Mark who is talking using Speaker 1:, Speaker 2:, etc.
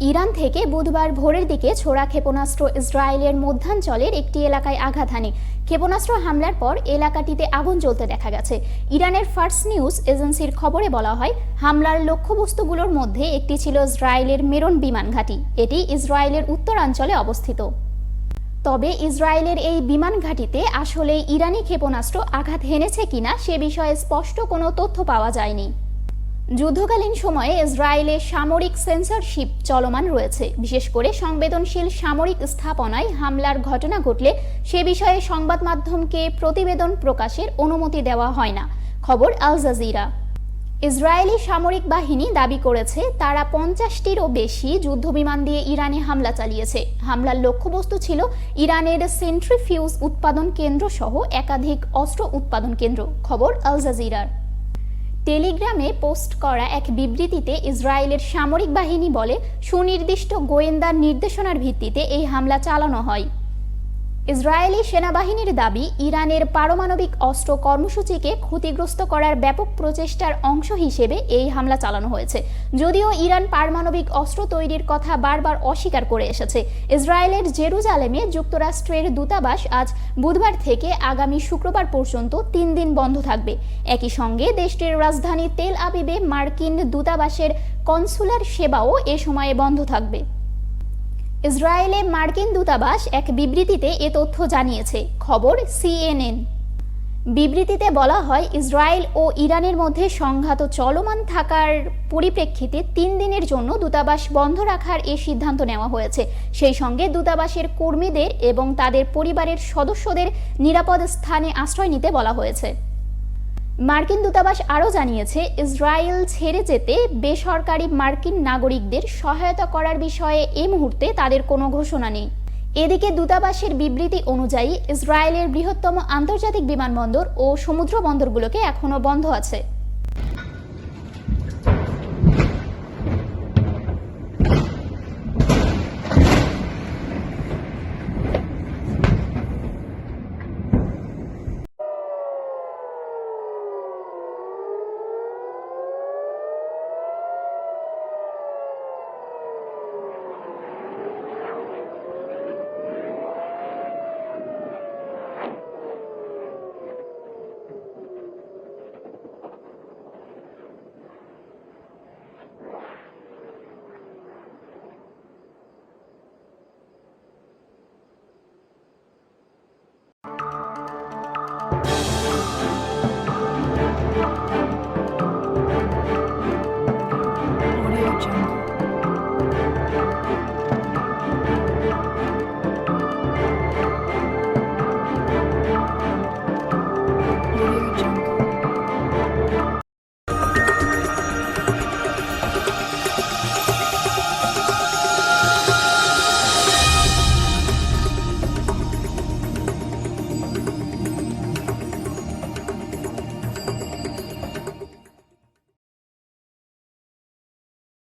Speaker 1: Iran থেকে বুধবার ভোরের দিকে ছোড়া ক্ষেপণাস্ত্র ইসরায়েলের মধ্যাঞ্চলের একটি এলাকায় আঘাত হানে। ক্ষেপণাস্ত্র হামলার পর এলাকাটিতে আগুন জ্বলতে দেখা গেছে। ইরানের ফার্স্ট নিউজ এজেন্সির খবরে বলা হয়, হামলার লক্ষ্যবস্তুগুলোর মধ্যে একটি ছিল ইসরায়েলের মেরন বিমান ঘাঁটি। এটি ইসরায়েলের উত্তরাঞ্চলে অবস্থিত। তবে ইসরায়েলের এই বিমান ঘাঁটিতে আসলে ইরানি ক্ষেপণাস্ত্র আঘাত হেনেছে কিনা সে বিষয়ে স্পষ্ট কোনো তথ্য পাওয়া যায়নি। যুদ্ধকালীন সময়ে ইসরায়েলে সামরিক সেন্সরশিপ চলমান রয়েছে। বিশেষ করে সংবেদনশীল সামরিক স্থাপনায় হামলার ঘটনা ঘটলে সে বিষয়ে সংবাদ মাধ্যমকে প্রতিবেদন প্রকাশের অনুমতি দেওয়া হয় না। খবর আল জাজিরা। ইসরায়েলি সামরিক বাহিনী দাবি করেছে, তারা পঞ্চাশটিরও বেশি যুদ্ধবিমান দিয়ে ইরানে হামলা চালিয়েছে। হামলার লক্ষ্যবস্তু ছিল ইরানের সেন্ট্রিফিউজ উৎপাদন কেন্দ্র সহ একাধিক অস্ত্র উৎপাদন কেন্দ্র। খবর আল জাজিরার। টেলিগ্রামে পোস্ট করা এক বিবৃতিতে ইসরায়েলের সামরিক বাহিনী বলে, সুনির্দিষ্ট গোয়েন্দার নির্দেশনার ভিত্তিতে এই হামলা চালানো হয়। ইসরায়েলি সেনাবাহিনীর দাবি, ইরানের পারমাণবিক অস্ত্র কর্মসূচিকে ক্ষতিগ্রস্ত করার ব্যাপক প্রচেষ্টার অংশ হিসেবে এই হামলা চালানো হয়েছে। যদিও ইরান পারমাণবিক অস্ত্র তৈরির কথা বারবার অস্বীকার করে এসেছে। ইসরায়েলের জেরুজালেমে যুক্তরাষ্ট্রের দূতাবাস আজ বুধবার থেকে আগামী শুক্রবার পর্যন্ত তিন দিন বন্ধ থাকবে। একই সঙ্গে দেশটির রাজধানী তেল আবিবে মার্কিন দূতাবাসের কনসুলার সেবাও এ সময়ে বন্ধ থাকবে। ইসরায়েলে মার্কিন দূতাবাস এক বিবৃতিতে এ তথ্য জানিয়েছে। খবর সিএনএন। বিবৃতিতে বলা হয়, ইসরায়েল ও ইরানের মধ্যে সংঘাত চলমান থাকার পরিপ্রেক্ষিতে তিন দিনের জন্য দূতাবাস বন্ধ রাখার এ সিদ্ধান্ত নেওয়া হয়েছে। সেই সঙ্গে দূতাবাসের কর্মীদের এবং তাদের পরিবারের সদস্যদের নিরাপদ স্থানে আশ্রয় নিতে বলা হয়েছে। মার্কিন দূতাবাস আরও জানিয়েছে, ইসরায়েল ছেড়ে যেতে বেসরকারি মার্কিন নাগরিকদের সহায়তা করার বিষয়ে এ মুহূর্তে তাদের কোনো ঘোষণা নেই। এদিকে দূতাবাসের বিবৃতি অনুযায়ী, ইসরায়েলের বৃহত্তম আন্তর্জাতিক বিমানবন্দর ও সমুদ্র বন্দরগুলোকে এখনও বন্ধ আছে।